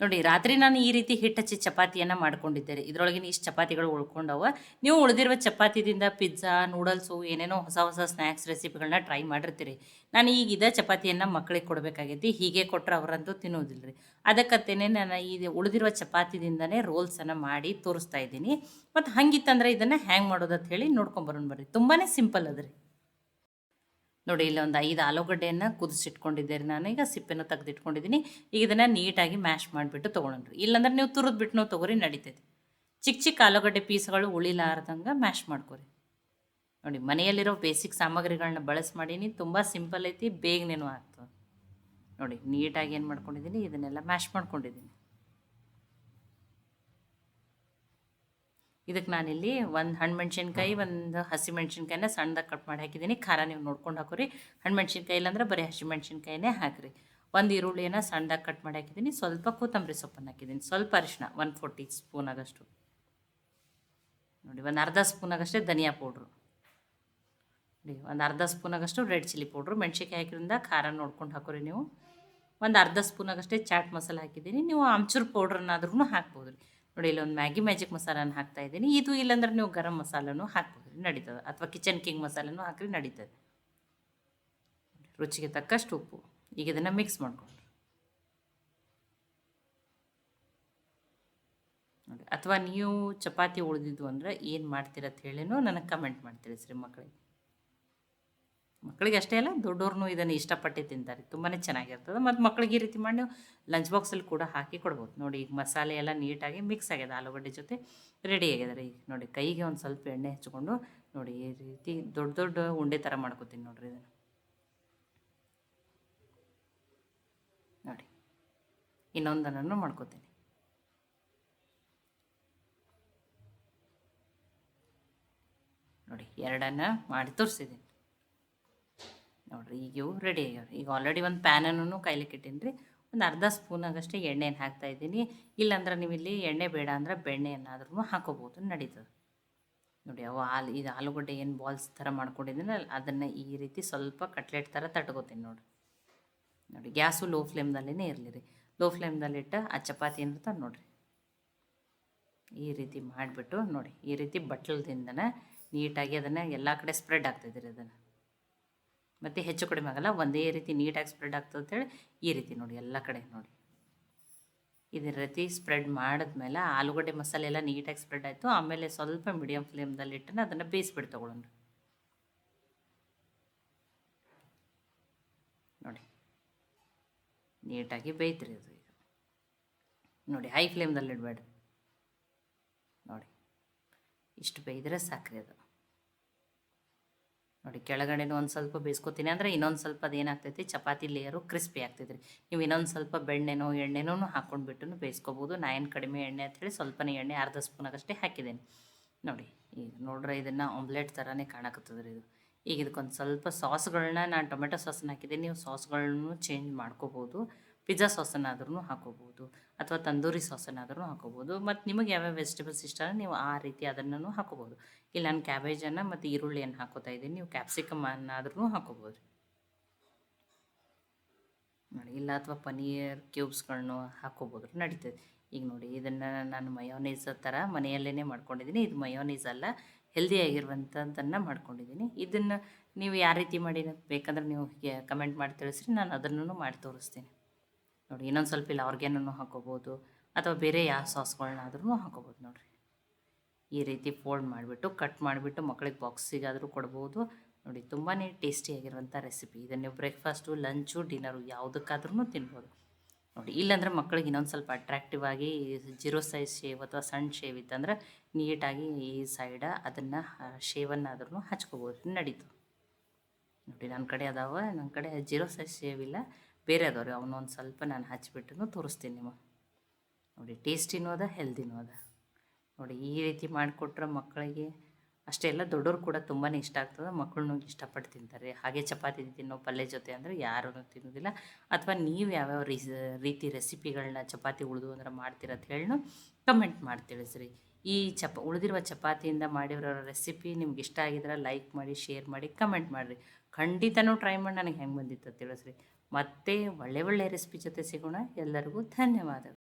ನೋಡಿ, ರಾತ್ರಿ ನಾನು ಈ ರೀತಿ ಹಿಟ್ಟು ಹಚ್ಚಿ ಚಪಾತಿಯನ್ನು ಮಾಡ್ಕೊಂಡಿದ್ದೆ ರೀ ಇದ್ರೊಳಗಿನ ಇಷ್ಟು ಚಪಾತಿಗಳು ಉಳ್ಕೊಂಡವ. ನೀವು ಉಳಿದಿರುವ ಚಪಾತಿದಿಂದ ಪಿಜ್ಜಾ, ನೂಡಲ್ಸು, ಏನೇನೋ ಹೊಸ ಹೊಸ ಸ್ನ್ಯಾಕ್ಸ್ ರೆಸಿಪಿಗಳನ್ನ ಟ್ರೈ ಮಾಡಿರ್ತೀರಿ. ನಾನು ಈಗ ಇದೇ ಚಪಾತಿಯನ್ನು ಮಕ್ಕಳಿಗೆ ಕೊಡಬೇಕಾಗೈತಿ. ಹೀಗೆ ಕೊಟ್ಟರೆ ಅವರಂತೂ ತಿನ್ನೋದಿಲ್ಲ ರೀ ಅದಕ್ಕತ್ತೇನೆ ನಾನು ಈ ಉಳಿದಿರುವ ಚಪಾತಿದಿಂದನೇ ರೋಲ್ಸನ್ನು ಮಾಡಿ ತೋರಿಸ್ತಾ ಇದ್ದೀನಿ. ಮತ್ತು ಹಂಗಿತ್ತಂದ್ರೆ ಇದನ್ನು ಹ್ಯಾಂಗ್ ಮಾಡೋದು ಅಂತ ಹೇಳಿ ನೋಡ್ಕೊಂಬರೋಣ ಬರ್ರಿ. ತುಂಬಾ ಸಿಂಪಲ್ ಅದ ರೀ ನೋಡಿ, ಇಲ್ಲಿ ಒಂದು ಐದು ಆಲೂಗಡ್ಡೆಯನ್ನು ಕುದಿಸಿಟ್ಕೊಂಡಿದ್ದೆ ನಾನು. ಈಗ ಸಿಪ್ಪೆನ ತೆಗೆದಿಟ್ಕೊಂಡಿದ್ದೀನಿ. ಈಗ ಇದನ್ನು ನೀಟಾಗಿ ಮ್ಯಾಶ್ ಮಾಡಿಬಿಟ್ಟು ತೊಗೊಳನ್ರಿ ಇಲ್ಲಾಂದ್ರೆ ನೀವು ತುರಿದ್ಬಿಟ್ಟು ನಾವು ತೊಗೊರಿ, ನಡೀತೈತಿ. ಚಿಕ್ಕ ಚಿಕ್ಕ ಆಲೂಗಡ್ಡೆ ಪೀಸ್ಗಳು ಉಳಿಲಾರ್ದಂಗೆ ಮ್ಯಾಶ್ ಮಾಡ್ಕೊರಿ. ನೋಡಿ, ಮನೆಯಲ್ಲಿರೋ ಬೇಸಿಕ್ ಸಾಮಗ್ರಿಗಳನ್ನ ಬಳಸಿ ಮಾಡೀನಿ. ತುಂಬ ಸಿಂಪಲ್ ಐತಿ, ಬೇಗನೇನು ಆಗ್ತದೆ. ನೋಡಿ, ನೀಟಾಗಿ ಏನು ಮಾಡ್ಕೊಂಡಿದ್ದೀನಿ, ಇದನ್ನೆಲ್ಲ ಮ್ಯಾಶ್ ಮಾಡ್ಕೊಂಡಿದ್ದೀನಿ. ಇದಕ್ಕೆ ನಾನಿಲ್ಲಿ ಒಂದು ಹಣ್ಣು ಮೆಣಸಿನ್ಕಾಯಿ ಒಂದು ಹಸಿ ಮೆಣಸಿನ್ಕಾಯಿನ ಸಣ್ಣದಾಗಿ ಕಟ್ ಮಾಡಿ ಹಾಕಿದ್ದೀನಿ. ಖಾರ ನೀವು ನೋಡ್ಕೊಂಡು ಹಾಕೋರಿ. ಹಣ್ಣು ಮೆಣಸಿನ್ಕಾಯಿ ಇಲ್ಲಾಂದ್ರೆ ಬರೀ ಹಸಿ ಮೆಣಸಿನ್ಕಾಯಿನೇ ಹಾಕಿರಿ. ಒಂದು ಈರುಳ್ಳಿಯನ್ನ ಸಣ್ಣದಾಗಿ ಕಟ್ ಮಾಡಿ ಹಾಕಿದ್ದೀನಿ. ಸ್ವಲ್ಪ ಕೊತ್ತಂಬರಿ ಸೊಪ್ಪನ್ನು ಹಾಕಿದ್ದೀನಿ. ಸ್ವಲ್ಪ ಅರಿಶಿನ ಒನ್ ಫೋರ್ಟಿ ಸ್ಪೂನ್ ಆಗಷ್ಟು. ನೋಡಿ ಒಂದು ಅರ್ಧ ಸ್ಪೂನ್ ಆಗಷ್ಟೇ ಧನಿಯಾ ಪೌಡ್ರು. ನೋಡಿ ಒಂದು ಅರ್ಧ ಸ್ಪೂನ್ ಆಗಷ್ಟು ರೆಡ್ ಚಿಲ್ಲಿ ಪೌಡ್ರು. ಮೆಣ್ಸಿಕಾಯಿ ಹಾಕಿದ್ರಿಂದ ಖಾರ ನೋಡ್ಕೊಂಡು ಹಾಕೋರಿ ನೀವು. ಒಂದು ಅರ್ಧ ಸ್ಪೂನ್ ಆಗಷ್ಟೇ ಚಾಟ್ ಮಸಾಲೆ ಹಾಕಿದ್ದೀನಿ. ನೀವು ಆಮ್ಚೂರ್ ಪೌಡ್ರನ್ನಾದ್ರೂ ಹಾಕ್ಬೋದು ರೀ ನೋಡಿ, ಇಲ್ಲೊಂದು ಮ್ಯಾಗಿ ಮ್ಯಾಜಿಕ್ ಮಸಾಲಾನ ಹಾಕ್ತಾ ಇದ್ದೀನಿ. ಇದು ಇಲ್ಲಾಂದ್ರೆ ನೀವು ಗರಂ ಮಸಾಲನೂ ಹಾಕ್ಬೋದು, ನಡೀತದೆ. ಅಥವಾ ಕಿಚನ್ ಕಿಂಗ್ ಮಸಾಲನೂ ಹಾಕ್ರಿ, ನಡೀತದೆ. ರುಚಿಗೆ ತಕ್ಕಷ್ಟು ಉಪ್ಪು. ಈಗ ಇದನ್ನು ಮಿಕ್ಸ್ ಮಾಡಿಕೊಂಡು ಅಥವಾ ನೀವು ಚಪಾತಿ ಉಳಿದಿದ್ದು ಅಂದ್ರೆ ಏನು ಮಾಡ್ತೀರ ಅಂತ ಹೇಳಿನೂ ನನಗೆ ಕಮೆಂಟ್ ಮಾಡ್ತೀರಿ ಸರಿ ಮಕ್ಕಳಿಗೆ ಮಕ್ಕಳಿಗೆ ಅಷ್ಟೇ ಅಲ್ಲ ದೊಡ್ಡವ್ರನ್ನೂ ಇದನ್ನು ಇಷ್ಟಪಟ್ಟು ತಿಂತಾರೆ. ತುಂಬಾ ಚೆನ್ನಾಗಿರ್ತದೆ. ಮತ್ತು ಮಕ್ಕಳಿಗೆ ಈ ರೀತಿ ಮಾಡಿ ಲಂಚ್ ಬಾಕ್ಸಲ್ಲಿ ಕೂಡ ಹಾಕಿ ಕೊಡ್ಬೋದು. ನೋಡಿ ಈಗ ಮಸಾಲೆ ಎಲ್ಲ ನೀಟಾಗಿ ಮಿಕ್ಸ್ ಆಗ್ಯದ ಆಲೂಗಡ್ಡೆ ಜೊತೆ ರೆಡಿ ಆಗ್ಯದ ಈಗ ನೋಡಿ ಕೈಗೆ ಒಂದು ಸ್ವಲ್ಪ ಎಣ್ಣೆ ಹಚ್ಕೊಂಡು ನೋಡಿ ಈ ರೀತಿ ದೊಡ್ಡ ದೊಡ್ಡ ಉಂಡೆ ಥರ ಮಾಡ್ಕೊತೀನಿ ನೋಡಿರಿ ಇದನ್ನು. ನೋಡಿ ಇನ್ನೊಂದನ್ನು ಮಾಡ್ಕೋತೀನಿ. ನೋಡಿ ಎರಡನ್ನು ಮಾಡಿ ತೋರಿಸಿದ್ದೀನಿ. ನೋಡಿರಿ ಈಗ ಇವು ರೆಡಿ ಆಗ್ಯಾವ್ರಿ. ಈಗ ಆಲ್ರೆಡಿ ಒಂದು ಪ್ಯಾನನ್ನು ಕೈಲಿಕ್ಕೆ ಇಟ್ಟೀನಿ ರೀ ಒಂದು ಅರ್ಧ ಸ್ಪೂನಾಗಷ್ಟೇ ಹಾಕ್ತಾ ಇದ್ದೀನಿ. ಇಲ್ಲಾಂದ್ರೆ ನೀವು ಇಲ್ಲಿ ಎಣ್ಣೆ ಬೇಡ ಅಂದ್ರೆ ಬೆಣ್ಣೆಯನ್ನಾದ್ರೂ ಹಾಕೋಬೋದು, ನಡೀತದೆ. ನೋಡಿ, ಅವು ಆಲು ಇದು ಆಲೂಗಡ್ಡೆ ಏನು ಬಾಲ್ಸ್ ಥರ ಮಾಡ್ಕೊಂಡಿದ್ದೀನಿ, ಅದನ್ನು ಈ ರೀತಿ ಸ್ವಲ್ಪ ಕಟ್ಲೆಟ್ ಥರ ತಟ್ಕೋತೀನಿ ನೋಡಿ ನೋಡಿ, ಗ್ಯಾಸು ಲೋ ಫ್ಲೇಮ್ದಲ್ಲೇ ಇರಲಿ ರೀ ಲೋ ಫ್ಲೇಮ್ದಲ್ಲಿಟ್ಟು ಆ ಚಪಾತಿ ಏನಿರ್ತದೆ ನೋಡಿರಿ. ಈ ರೀತಿ ಮಾಡಿಬಿಟ್ಟು ನೋಡಿ, ಈ ರೀತಿ ಬಟ್ಲದಿಂದನೇ ನೀಟಾಗಿ ಅದನ್ನು ಎಲ್ಲ ಕಡೆ ಸ್ಪ್ರೆಡ್ ಆಗ್ತಾಯಿದ್ದೀರಿ ಅದನ್ನು. ಮತ್ತು ಹೆಚ್ಚು ಕಡಿಮೆ ಆಗಲ್ಲ, ಒಂದೇ ರೀತಿ ನೀಟಾಗಿ ಸ್ಪ್ರೆಡ್ ಆಗ್ತದೆ ಅಂತೇಳಿ ಈ ರೀತಿ ನೋಡಿ, ಎಲ್ಲ ಕಡೆ ನೋಡಿ. ಇದೇ ರೀತಿ ಸ್ಪ್ರೆಡ್ ಮಾಡಿದ್ಮೇಲೆ ಆಲೂಗಡ್ಡೆ ಮಸಾಲೆ ಎಲ್ಲ ನೀಟಾಗಿ ಸ್ಪ್ರೆಡ್ ಆಯಿತು. ಆಮೇಲೆ ಸ್ವಲ್ಪ ಮೀಡಿಯಮ್ ಫ್ಲೇಮ್ದಲ್ಲಿ ಇಟ್ಟು ಅದನ್ನು ಬೇಯಿಸ್ಬಿಟ್ಟು ತೊಗೊಳೋಣ. ನೋಡಿ. ನೀಟಾಗಿ ಬೇಯ್ತ್ರಿ ಅದು ಈಗ. ನೋಡಿ ಹೈ ಫ್ಲೇಮ್ದಲ್ಲಿ ಇಡಬೇಡ್ರಿ. ನೋಡಿ. ಇಷ್ಟು ಬೇಯಿದ್ರೆ ಸಾಕ್ರಿ ಅದು. ನೋಡಿ, ಕೆಳಗಡೆನೂ ಒಂದು ಸ್ವಲ್ಪ ಬೇಯಿಸ್ಕೊತೀನಿ. ಅಂದರೆ ಇನ್ನೊಂದು ಸ್ವಲ್ಪ ಅದೇನಾಗ್ತೈತಿ ಚಪಾತಿ ಲೇಯರು ಕ್ರಿಸ್ಪಿ ಆಗ್ತೈತೆ ರೀ. ನೀವು ಇನ್ನೊಂದು ಸ್ವಲ್ಪ ಬೆಣ್ಣೆನೋ ಎಣ್ಣೆನೂ ಹಾಕ್ಕೊಂಡ್ಬಿಟ್ಟು ಬೇಯಿಸ್ಕೊಬೋದು. ನಾನು ಕಡಿಮೆ ಎಣ್ಣೆ ಅಂಥೇಳಿ ಸ್ವಲ್ಪನೇ ಎಣ್ಣೆ ಅರ್ಧ ಸ್ಪೂನಾಗಷ್ಟೇ ಹಾಕಿದ್ದೀನಿ. ನೋಡಿ, ಈಗ ನೋಡ್ರೆ, ಇದನ್ನು ಆಮ್ಲೆಟ್ ಥರನೇ ಕಾಣಕತ್ತದ್ರಿ ಇದು. ಈಗ ಇದಕ್ಕೊಂದು ಸ್ವಲ್ಪ ಸಾಸ್ಗಳನ್ನ ನಾನು ಟೊಮೆಟೊ ಸಾಸನ್ನ ಹಾಕಿದ್ದೀನಿ. ನೀವು ಸಾಸ್ಗಳನ್ನು ಚೇಂಜ್ ಮಾಡ್ಕೋಬೋದು. ಪಿಜ್ಜಾ ಸಾಸನ್ನಾದ್ರೂ ಹಾಕೋಬೋದು ಅಥವಾ ತಂದೂರಿ ಸಾಸನ್ನಾದ್ರೂ ಹಾಕೋಬೋದು. ಮತ್ತು ನಿಮಗೆ ಯಾವ್ಯಾವ ವೆಜಿಟೇಬಲ್ಸ್ ಇಷ್ಟ ನೀವು ಆ ರೀತಿ ಅದನ್ನು ಹಾಕೋಬೋದು. ಇಲ್ಲಿ ನಾನು ಕ್ಯಾಬೇಜನ್ನು ಮತ್ತು ಈರುಳ್ಳಿಯನ್ನು ಹಾಕೋತಾ ಇದ್ದೀನಿ. ನೀವು ಕ್ಯಾಪ್ಸಿಕಮ್ ಅನ್ನಾದ್ರೂ ಹಾಕೋಬೋದು. ನೋಡಿ, ಇಲ್ಲ ಅಥವಾ ಪನೀರ್ ಕ್ಯೂಬ್ಸ್ಗಳನ್ನು ಹಾಕೋಬೋದು ನಡೀತದೆ. ಈಗ ನೋಡಿ, ಇದನ್ನು ನಾನು ಮಯೋನೀಸ್ ಥರ ಮನೆಯಲ್ಲೇ ಮಾಡ್ಕೊಂಡಿದ್ದೀನಿ. ಇದು ಮಯೋನೀಸ್ ಅಲ್ಲ ಹೆಲ್ದಿ ಆಗಿರುವಂಥದ್ದನ್ನು ಮಾಡ್ಕೊಂಡಿದ್ದೀನಿ. ಇದನ್ನು ನೀವು ಯಾವ ರೀತಿ ಮಾಡಿ, ಬೇಕಂದ್ರೆ ನೀವು ಕಮೆಂಟ್ ಮಾಡಿ ತಿಳಿಸ್ರಿ. ನಾನು ಅದನ್ನು ಮಾಡಿ ತೋರಿಸ್ತೀನಿ. ನೋಡಿ, ಇನ್ನೊಂದು ಸ್ವಲ್ಪ ಇಲ್ಲ ಆರ್ಗ್ಯಾನನ್ನು ಹಾಕೋಬೋದು ಅಥವಾ ಬೇರೆ ಯಾವ ಸಾಸ್ಗಳನ್ನಾದ್ರೂ ಹಾಕೋಬೋದು ನೋಡಿರಿ. ಈ ರೀತಿ ಫೋಲ್ಡ್ ಮಾಡಿಬಿಟ್ಟು ಕಟ್ ಮಾಡಿಬಿಟ್ಟು ಮಕ್ಕಳಿಗೆ ಬಾಕ್ಸಿಗಾದರೂ ಕೊಡ್ಬೋದು. ನೋಡಿ ತುಂಬಾ ಟೇಸ್ಟಿಯಾಗಿರುವಂಥ ರೆಸಿಪಿ ಇದನ್ನು ನೀವು ಬ್ರೇಕ್ಫಾಸ್ಟು ಲಂಚು ಡಿನ್ನರು ಯಾವುದಕ್ಕಾದ್ರೂ ತಿನ್ಬೋದು. ನೋಡಿ, ಇಲ್ಲಾಂದರೆ ಮಕ್ಕಳಿಗೆ ಇನ್ನೊಂದು ಸ್ವಲ್ಪ ಅಟ್ರಾಕ್ಟಿವ್ ಆಗಿ ಜೀರೋ ಸೈಜ್ ಶೇವ್ ಅಥವಾ ಸಣ್ಣ ಶೇವ್ ಇತ್ತಂದ್ರೆ ನೀಟಾಗಿ ಈ ಸೈಡ ಅದನ್ನು ಶೇವನ್ನಾದ್ರೂ ಹಚ್ಕೋಬೋದು. ನಡೀತು. ನೋಡಿ ನನ್ನ ಕಡೆ ಅದಾವ ನನ್ನ ಕಡೆ ಜೀರೋ ಸೈಜ್ ಶೇವ್ ಇಲ್ಲ. ಬೇರೆ ಅದಾವ್ರಿ ಅವನ್ನೊಂದು ಸ್ವಲ್ಪ ನಾನು ಹಚ್ಚಿಬಿಟ್ಟು ತೋರಿಸ್ತೀನಿ ನಿಮಗೆ. ನೋಡಿ, ಟೇಸ್ಟಿನೂ ಅದ, ಹೆಲ್ದಿನೂ ಅದ. ನೋಡಿ, ಈ ರೀತಿ ಮಾಡಿಕೊಟ್ರೆ ಮಕ್ಕಳಿಗೆ ಅಷ್ಟೇ ಎಲ್ಲ ದೊಡ್ಡವ್ರು ಕೂಡ ತುಂಬಾ ಇಷ್ಟ ಆಗ್ತದೆ. ಮಕ್ಕಳನ್ನೂ ಇಷ್ಟಪಟ್ಟು ತಿಂತಾರೆ. ಹಾಗೆ ಚಪಾತಿ ತಿನ್ನೋ ಪಲ್ಯ ಜೊತೆ ಅಂದರೆ ಯಾರೂ ತಿನ್ನೋದಿಲ್ಲ. ಅಥವಾ ನೀವು ಯಾವ್ಯಾವ ರೀಸ್, ರೀತಿ ರೆಸಿಪಿಗಳನ್ನ ಚಪಾತಿ ಉಳಿದು ಅಂದ್ರೆ ಮಾಡ್ತೀರ ಅಂತ ಹೇಳಿ ಕಮೆಂಟ್ ಮಾಡಿ ತಿಳಿಸ್ರಿ. ಈ ಚಪ, ಉಳಿದಿರುವ ಚಪಾತಿಯಿಂದ ಮಾಡಿರೋ ರೆಸಿಪಿ ನಿಮ್ಗೆ ಇಷ್ಟ ಆಗಿದ್ರೆ ಲೈಕ್ ಮಾಡಿ, ಶೇರ್ ಮಾಡಿ, ಕಮೆಂಟ್ ಮಾಡಿರಿ. ಖಂಡಿತನೂ ಟ್ರೈ ಮಾಡಿ, ನನಗೆ ಹೆಂಗೆ ಬಂದಿತ್ತು ತಿಳಿಸ್ರಿ. ಮತ್ತೆ ಒಳ್ಳೆ ಒಳ್ಳೆ ರೆಸಿಪಿ ಜೊತೆ ಸಿಗೋಣ. ಎಲ್ಲರಿಗೂ ಧನ್ಯವಾದಗಳು.